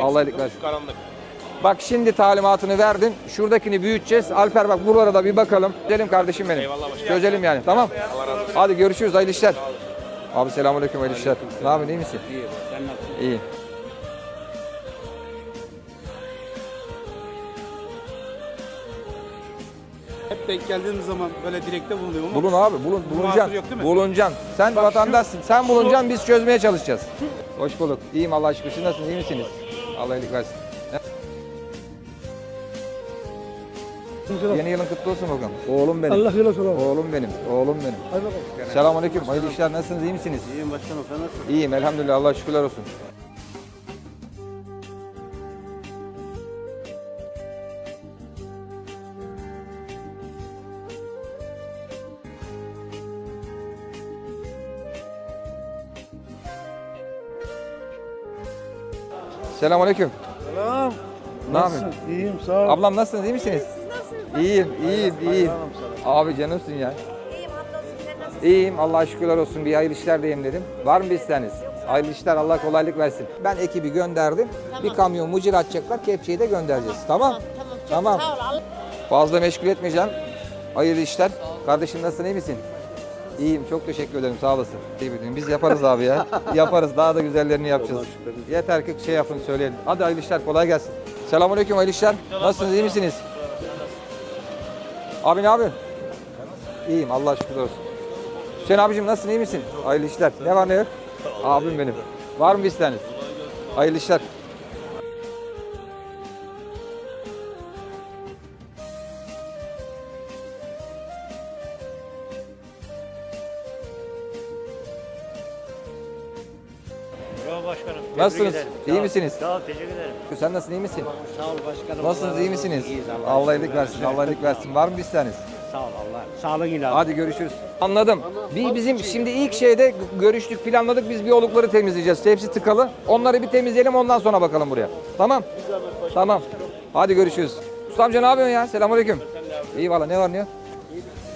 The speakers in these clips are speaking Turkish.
Allah iyilik versin. Karanlık. Bak şimdi talimatını verdin. Şuradakini büyüteceğiz. Alper bak buralara da bir bakalım. Çözelim kardeşim benim. Eyvallah başkanım. Çözelim yani. Tamam. Allah razı olsun. Hadi görüşürüz. Hayırlı işler. Abi selamünaleyküm. Hayırlı işler. Ne yapıyorsun? iyi misin? İyi, sen nasılsın? İyi. Hep denk geldiğimiz zaman böyle dilekte bulunuyorum ama Bulun abi. Bulun. Bulunacaksın. mahsur yok değil mi? Bulunacaksın. Sen Bak şu- vatandaşsın. Sen bulunacaksın. Biz çözmeye çalışacağız. Hoş bulduk. İyiyim Allah aşkına. Siz nasılsınız? İyi misiniz? Allah iyilik versin. Yeni yılın kutlu olsun bakalım. Oğlum benim. Allah yıla sorar. Oğlum benim. Oğlum benim. Hadi bakalım. Selamünaleyküm. Hayırlı işler. Nasılsınız? İyi misiniz? İyiyim başkanım sen nasılsın? İyiyim elhamdülillah. Allah şükürler olsun. Selamünaleyküm. Selam. Ne yapıyorsun? İyiyim sağ ol. Ablam nasılsınız? İyi misiniz? İyiyim, iyiyim, iyiyim. Abi canımsın ya. İyiyim hamdolsun sen nasılsın? İyiyim, Allah'a şükürler olsun. Bir hayırlı işler diyeyim dedim. Var mı bir isteğiniz? Hayırlı işler, Allah kolaylık versin. Ben ekibi gönderdim. Bir kamyon mucir atacaklar, kepçeyi de göndereceğiz. Tamam? Tamam çok Tamam. sağ ol. Fazla meşgul etmeyeceğim. Hayırlı işler. Kardeşim nasılsın, iyi misin? İyiyim, çok teşekkür ederim, sağ olasın. İyi bildiğin. Biz yaparız abi ya. yaparız, daha da güzellerini yapacağız. Yeter ki şey yapın, söyleyin. Hadi hayırlı işler, kolay gelsin. Selamünaleyküm, hayırlı işler. Nasılsınız, iyi misiniz? Abi ne yapıyorsun? İyiyim, Allah'a şükür olsun. Hüseyin abicim nasılsın, iyi misin? Hayırlı işler. Ne var ne yok? Abim benim. Var mı bir isteğiniz? Hayırlı işler. Nasılsınız? ederim. İyi Sağ misiniz? Sağ ol, teşekkür ederim. Sen nasılsın, iyi misin? Sağ ol başkanım. Nasılsınız, iyi misiniz? İyiyiz Allah iyilik versin, Allah iyilik versin. Var mı bir isteğiniz? Sağ ol Allah. Sağlığın ilah. Hadi görüşürüz. Anladım. Bir bizim şimdi ilk şeyde görüştük, planladık. Biz biyolukları temizleyeceğiz. Hepsi tıkalı. Onları bir temizleyelim ondan sonra bakalım buraya. Tamam? Tamam. Hadi görüşürüz. Usta amca ne yapıyorsun ya? Selamünaleyküm. İyi valla ne var ne yok?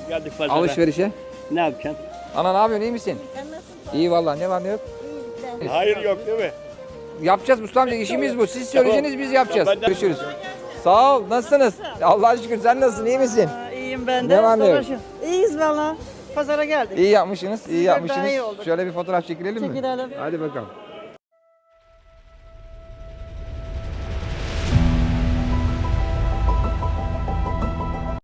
Geldik pazara. Alışverişe. Ne yapacaksın? Ana ne yapıyorsun iyi misin? sen nasılsın? İyi valla ne var ne yok? Hayır yok değil mi? Yapacağız Mustafa amca işimiz bu. Siz söyleyeceksiniz biz yapacağız. Görüşürüz. Sağ ol. Nasılsınız? Allah'a şükür. Sen nasılsın? iyi misin? İyiyim ben de. Ne var ne yok? Dolaşıyorum. İyiyiz valla. Pazara geldik. İyi yapmışsınız. iyi Sizler daha yapmışsınız. iyi olduk. Şöyle bir fotoğraf çekilelim mi? Çekilelim. Hadi bakalım.